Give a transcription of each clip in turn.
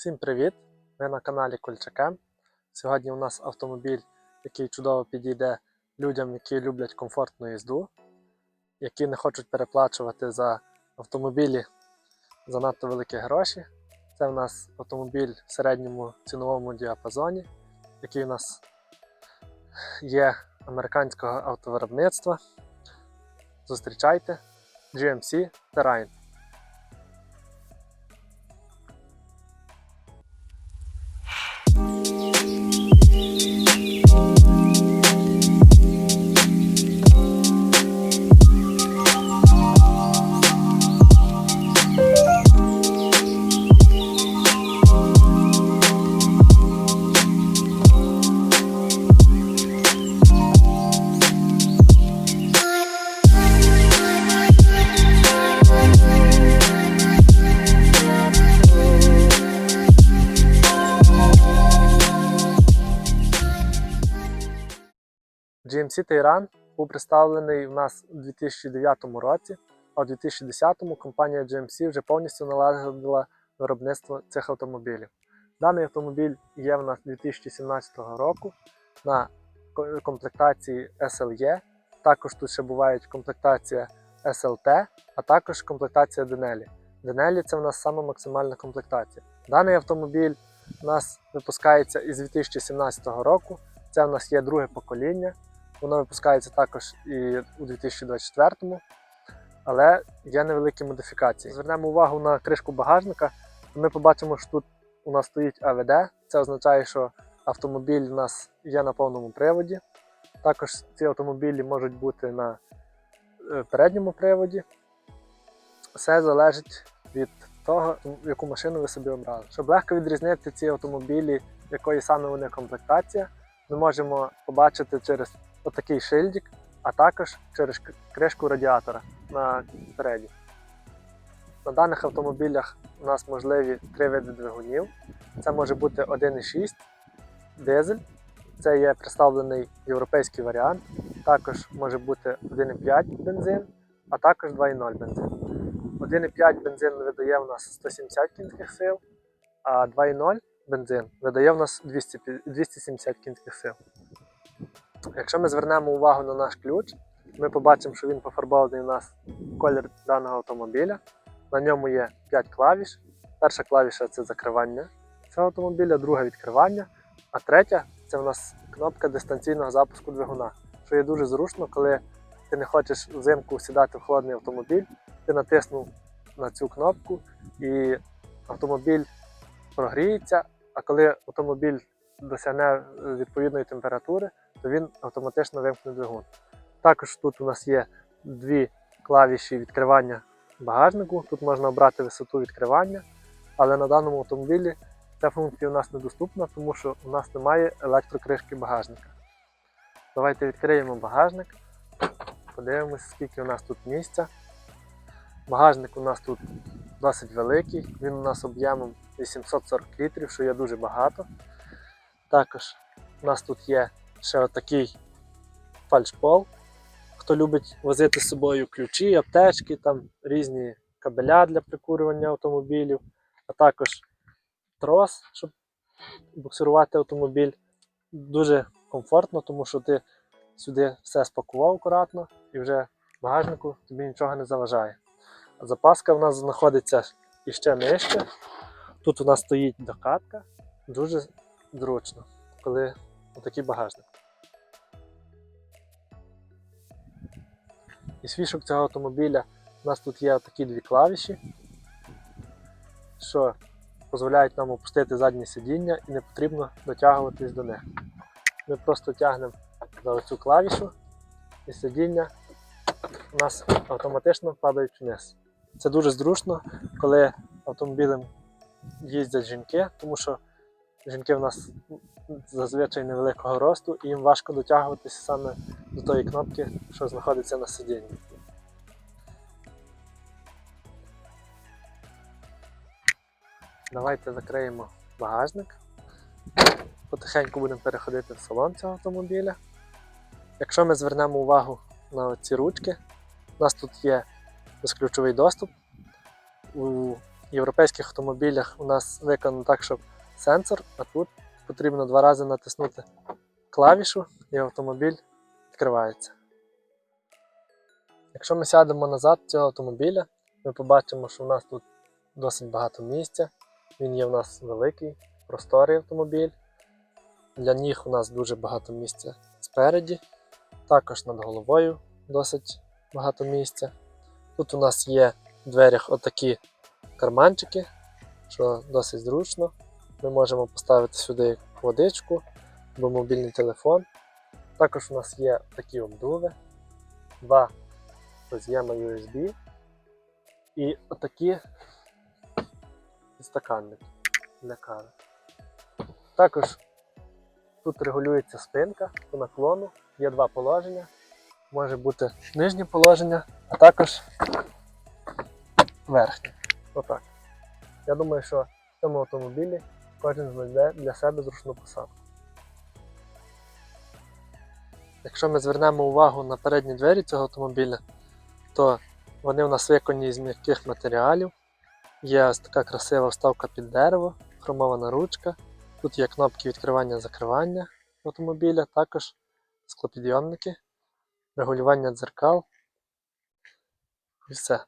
Всім привіт! Ми на каналі Кольчаке. Сьогодні у нас автомобіль, який чудово підійде людям, які люблять комфортну їзду, які не хочуть переплачувати за автомобілі занадто великі гроші. Це у нас автомобіль в середньому ціновому діапазоні, який у нас є американського автовиробництва. Зустрічайте GMC Terrain. GMC Tayran був представлений в нас у 2009 році, а у 2010-му компанія GMC вже повністю налагодила виробництво цих автомобілів. Даний автомобіль є в нас 2017 року на комплектації SLE. Також тут ще бувають комплектація SLT, а також комплектація Denali. Denali це в нас сама максимальна комплектація. Даний автомобіль у нас випускається із 2017 року. Це в нас є друге покоління. Воно випускається також і у 2024-му, але є невеликі модифікації. Звернемо увагу на кришку багажника. Ми побачимо, що тут у нас стоїть АВД. Це означає, що автомобіль у нас є на повному приводі. Також ці автомобілі можуть бути на е, передньому приводі. Все залежить від того, яку машину ви собі обрали. Щоб легко відрізнити ці автомобілі, якої саме вони комплектація, ми можемо побачити через отакий шильдик, а також через кришку радіатора на переді. На даних автомобілях у нас можливі три види двигунів. Це може бути 1,6 дизель, це є представлений європейський варіант. Також може бути 1,5 бензин, а також 2,0 бензин. 1,5 бензин видає в нас 170 кінських сил, а 2,0 бензин видає в нас 200 270 кінських сил. Якщо ми звернемо увагу на наш ключ, ми побачимо, що він пофарбований у нас колір даного автомобіля. На ньому є 5 клавіш. Перша клавіша це закривання цього автомобіля, друга відкривання, а третя це в нас кнопка дистанційного запуску двигуна, що є дуже зручно, коли ти не хочеш взимку сідати в холодний автомобіль, ти натиснув на цю кнопку і автомобіль прогріється, а коли автомобіль досягне відповідної температури, то він автоматично вимкне двигун. Також тут у нас є дві клавіші відкривання багажнику. Тут можна обрати висоту відкривання, але на даному автомобілі ця функція у нас недоступна, тому що у нас немає електрокришки багажника. Давайте відкриємо багажник, подивимось, скільки у нас тут місця. Багажник у нас тут досить великий, він у нас об'ємом 840 літрів, що є дуже багато. Також у нас тут є ще отакий фальшпол. Хто любить возити з собою ключі, аптечки, там різні кабеля для прикурювання автомобілів, а також трос, щоб буксирувати автомобіль. Дуже комфортно, тому що ти сюди все спакував акуратно і вже багажнику тобі нічого не заважає. А запаска в нас знаходиться іще нижче. Тут у нас стоїть докатка, дуже зручно, коли отакий багажник. Із фішок цього автомобіля у нас тут є такі дві клавіші, що дозволяють нам опустити заднє сидіння і не потрібно дотягуватись до них. Ми просто тягнемо за оцю клавішу і сидіння у нас автоматично падають вниз. Це дуже зручно, коли автомобілем їздять жінки, тому що жінки в нас зазвичай невеликого росту і їм важко дотягуватися саме до тої кнопки, що знаходиться на сидінні. Давайте закриємо багажник. Потихеньку будемо переходити в салон цього автомобіля. Якщо ми звернемо увагу на ці ручки, у нас тут є безключовий доступ. У європейських автомобілях у нас виконано так, щоб сенсор, а тут потрібно два рази натиснути клавішу і автомобіль відкривається. Якщо ми сядемо назад цього автомобіля, ми побачимо, що в нас тут досить багато місця. Він є в нас великий, просторий автомобіль. Для ніг у нас дуже багато місця спереді, також над головою досить багато місця. Тут у нас є в дверях отакі карманчики, що досить зручно. Ми можемо поставити сюди водичку або мобільний телефон. Також у нас є такі обдуви, два роз'єма USB і отакі підстаканники для кави. Також тут регулюється спинка по наклону, є два положення. Може бути нижнє положення, а також верхнє. Отак. Я думаю, що в цьому автомобілі кожен знайде для себе зручну посадку. Якщо ми звернемо увагу на передні двері цього автомобіля, то вони у нас виконані з м'яких матеріалів. Є ось така красива вставка під дерево, хромована ручка. Тут є кнопки відкривання-закривання автомобіля, також склопідйомники, регулювання дзеркал. І все.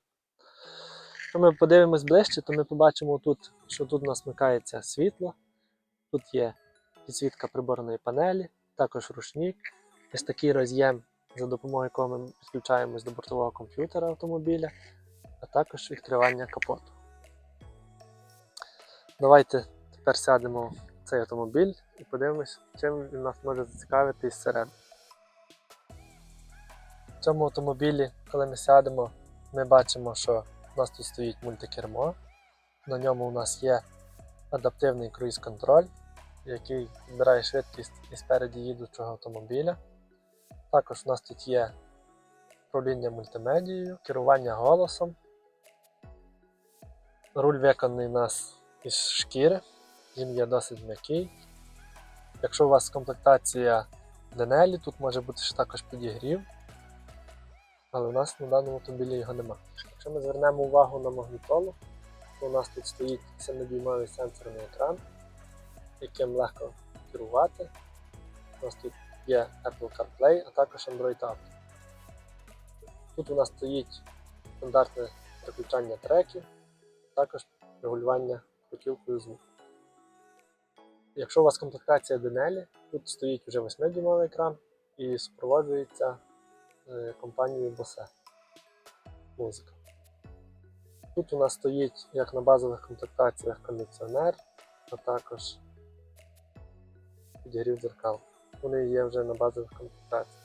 Якщо ми подивимось ближче, то ми побачимо тут, що тут у нас вмикається світло, тут є підсвітка приборної панелі, також рушник, ось такий роз'єм, за допомогою якого ми підключаємось до бортового комп'ютера автомобіля, а також відкривання капоту. Давайте тепер сядемо в цей автомобіль і подивимось, чим він нас може зацікавити із середини. В цьому автомобілі, коли ми сядемо, ми бачимо, що у нас тут стоїть мультикермо. На ньому у нас є адаптивний круїз-контроль, який збирає швидкість і спереді їдучого автомобіля. Також у нас тут є управління мультимедією, керування голосом. Руль виконаний у нас із шкіри, він є досить м'який. Якщо у вас комплектація Денелі, тут може бути ще також підігрів, але у нас на даному автомобілі його нема. Якщо ми звернемо увагу на магнітолу, то у нас тут стоїть 7-дюймовий сенсорний екран, яким легко керувати. У нас тут є Apple CarPlay, а також Android Auto. Тут у нас стоїть стандартне переключання треків, також регулювання крутілкою звуку. Якщо у вас комплектація Denelli, тут стоїть вже 8-дюймовий екран і супроводжується е, компанією Bose музика. Тут у нас стоїть, як на базових комплектаціях, кондиціонер, а також підігрів дзеркал. Вони є вже на базових комплектаціях.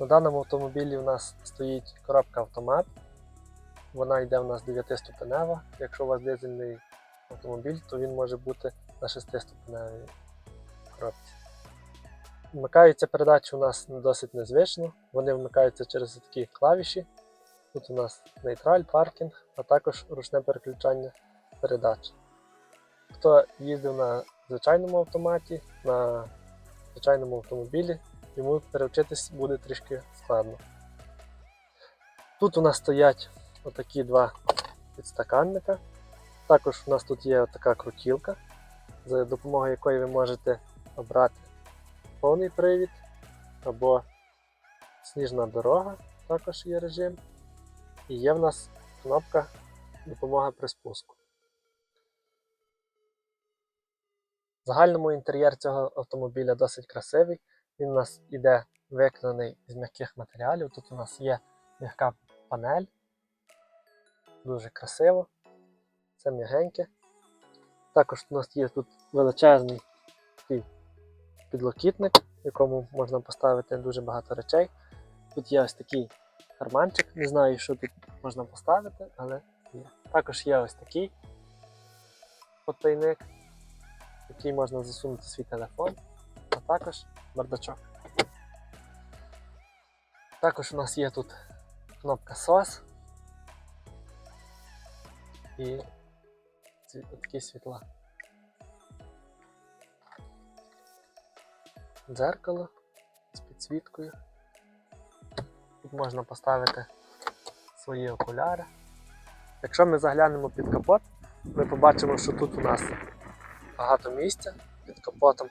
На даному автомобілі у нас стоїть коробка автомат. Вона йде у нас 9-ступенева. Якщо у вас дизельний автомобіль, то він може бути на 6-ступеневій коробці. Вмикаються передачі у нас досить незвично. Вони вмикаються через такі клавіші. Тут у нас нейтраль, паркінг, а також ручне переключання передач. Хто їздив на звичайному автоматі, на звичайному автомобілі, йому перевчитись буде трішки складно. Тут у нас стоять отакі два підстаканника. Також у нас тут є така крутілка, за допомогою якої ви можете обрати повний привід або сніжна дорога, також є режим. І є в нас кнопка допомога при спуску. В загальному інтер'єр цього автомобіля досить красивий. Він у нас іде виконаний з м'яких матеріалів. Тут у нас є м'яка панель. Дуже красиво. Це м'ягеньке. Також у нас є тут величезний підлокітник, в якому можна поставити дуже багато речей. Тут є ось такий карманчик, не знаю, що тут можна поставити, але є. Також є ось такий потайник, в який можна засунути свій телефон, а також бардачок. Також у нас є тут кнопка SOS і такі світла. Дзеркало з підсвіткою. Можна поставити свої окуляри, Якщо ми заглянемо під капот, ми побачимо, що тут у нас багато місця під капотом.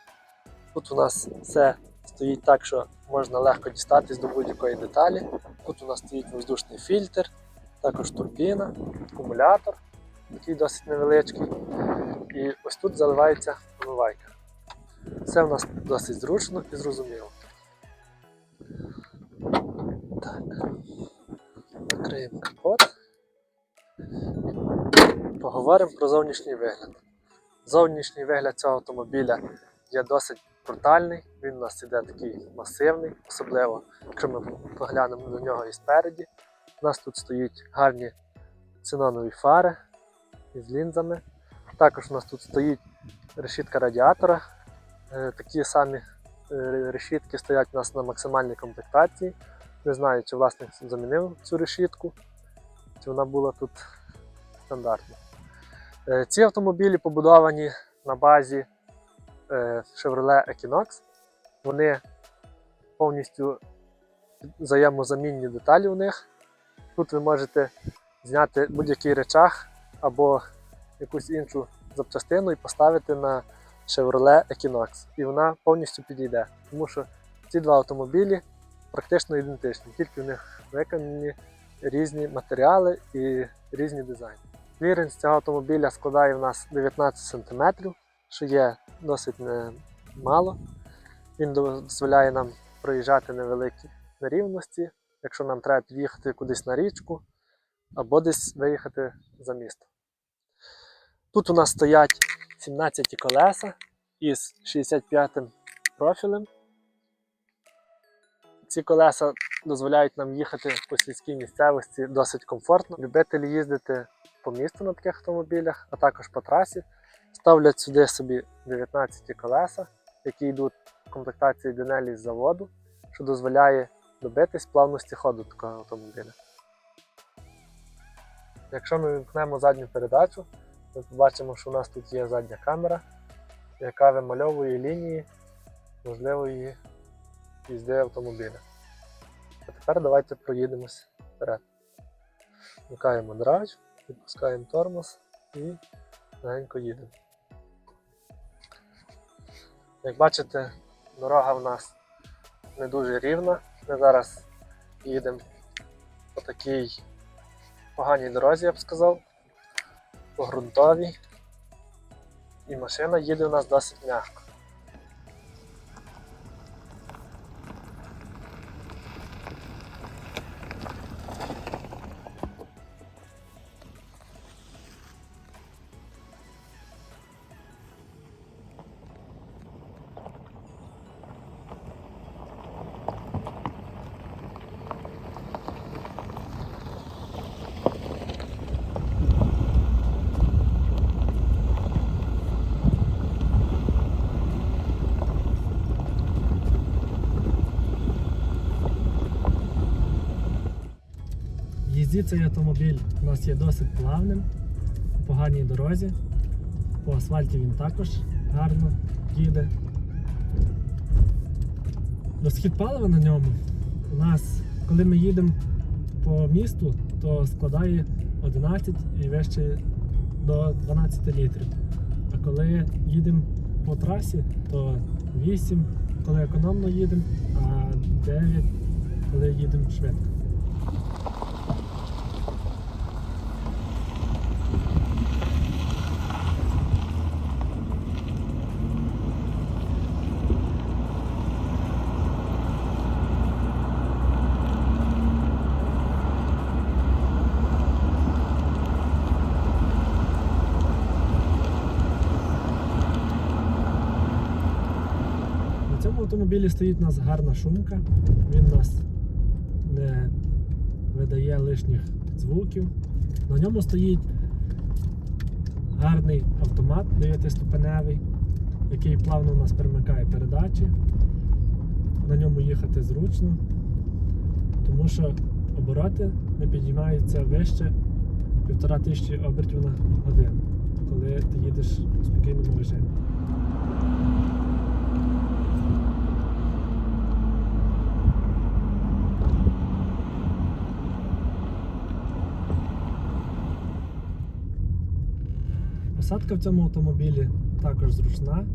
Тут у нас все стоїть так, що можна легко дістатись до будь-якої деталі. Тут у нас стоїть воздушний фільтр, також турбіна, акумулятор, такий досить невеличкий. І ось тут заливається помивайка. Все у нас досить зручно і зрозуміло. Закриємо капот. Поговоримо про зовнішній вигляд. Зовнішній вигляд цього автомобіля є досить брутальний, він у нас іде такий масивний, особливо, якщо ми поглянемо на нього і спереді. У нас тут стоять гарні цинонові фари із лінзами. Також у нас тут стоїть решітка радіатора. Е, Такі самі е, решітки стоять у нас на максимальній комплектації. Не знаю, чи власник замінив цю решітку, чи вона була тут стандартна. Е, Ці автомобілі побудовані на базі е, Chevrolet Equinox. Вони повністю взаємозамінні деталі у них. Тут ви можете зняти будь-який речах або якусь іншу запчастину і поставити на Chevrolet Equinox. І вона повністю підійде. Тому що ці два автомобілі практично ідентичні, тільки в них виконані різні матеріали і різні дизайни. Кліренс цього автомобіля складає в нас 19 см, що є досить немало. Він дозволяє нам проїжджати невеликі нерівності, якщо нам треба під'їхати кудись на річку або десь виїхати за місто. Тут у нас стоять 17 колеса із 65 профілем. Ці колеса дозволяють нам їхати по сільській місцевості досить комфортно. Любителі їздити по місту на таких автомобілях, а також по трасі, ставлять сюди собі 19 колеса, які йдуть в комплектації Денелі з заводу, що дозволяє добитись плавності ходу такого автомобіля. Якщо ми вимкнемо задню передачу, ми побачимо, що у нас тут є задня камера, яка вимальовує лінії можливої їзди автомобіля. А тепер давайте проїдемось вперед. Вмикаємо драйв, відпускаємо тормоз і легенько їдемо. Як бачите, дорога в нас не дуже рівна. Ми зараз їдемо по такій поганій дорозі, я б сказав, по ґрунтовій. І машина їде у нас досить м'яко. Їзді цей автомобіль у нас є досить плавним, по поганій дорозі. По асфальті він також гарно їде. Розхід палива на ньому у нас, коли ми їдемо по місту, то складає 11 і вище до 12 літрів. А коли їдемо по трасі, то 8, коли економно їдемо, а 9, коли їдемо швидко. На цьому автомобілі стоїть у нас гарна шумка. Він нас не видає лишніх звуків. На ньому стоїть гарний автомат 9-ступеневий, який плавно у нас перемикає передачі. На ньому їхати зручно, тому що обороти не підіймаються вище півтора тисячі обертів на годину, коли ти їдеш у спокійному режимі. Посадка в цьому автомобілі також зручна.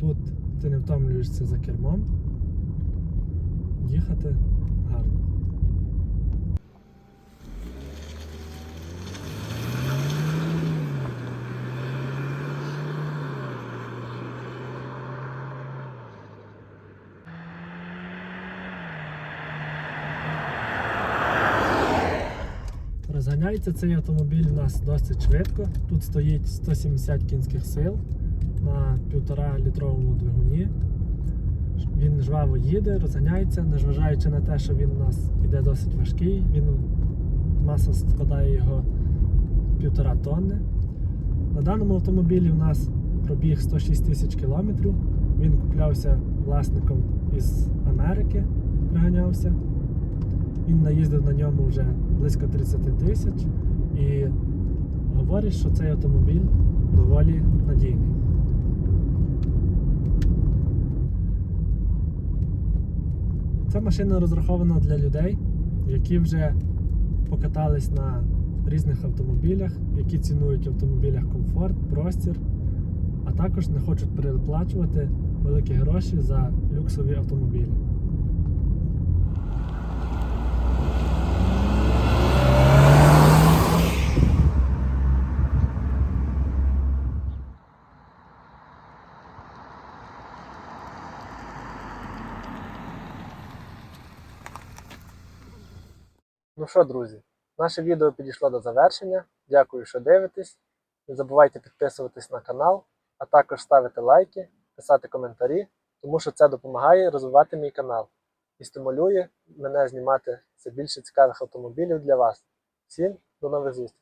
Тут ти не втомлюєшся за кермом. Їхати гарно. Розганяється цей автомобіль у нас досить швидко. Тут стоїть 170 кінських сил на 1,5 літровому двигуні. Він жваво їде, розганяється, незважаючи на те, що він у нас іде досить важкий. Він маса складає його 1,5 тонни. На даному автомобілі у нас пробіг 106 тисяч кілометрів. Він куплявся власником із Америки, приганявся. Він наїздив на ньому вже близько 30 тисяч і говорить, що цей автомобіль доволі надійний. Ця машина розрахована для людей, які вже покатались на різних автомобілях, які цінують в автомобілях комфорт, простір, а також не хочуть переплачувати великі гроші за люксові автомобілі. Що, друзі, наше відео підійшло до завершення. Дякую, що дивитесь. Не забувайте підписуватись на канал, а також ставити лайки, писати коментарі, тому що це допомагає розвивати мій канал і стимулює мене знімати все більше цікавих автомобілів для вас. Всім до нових зустрічей!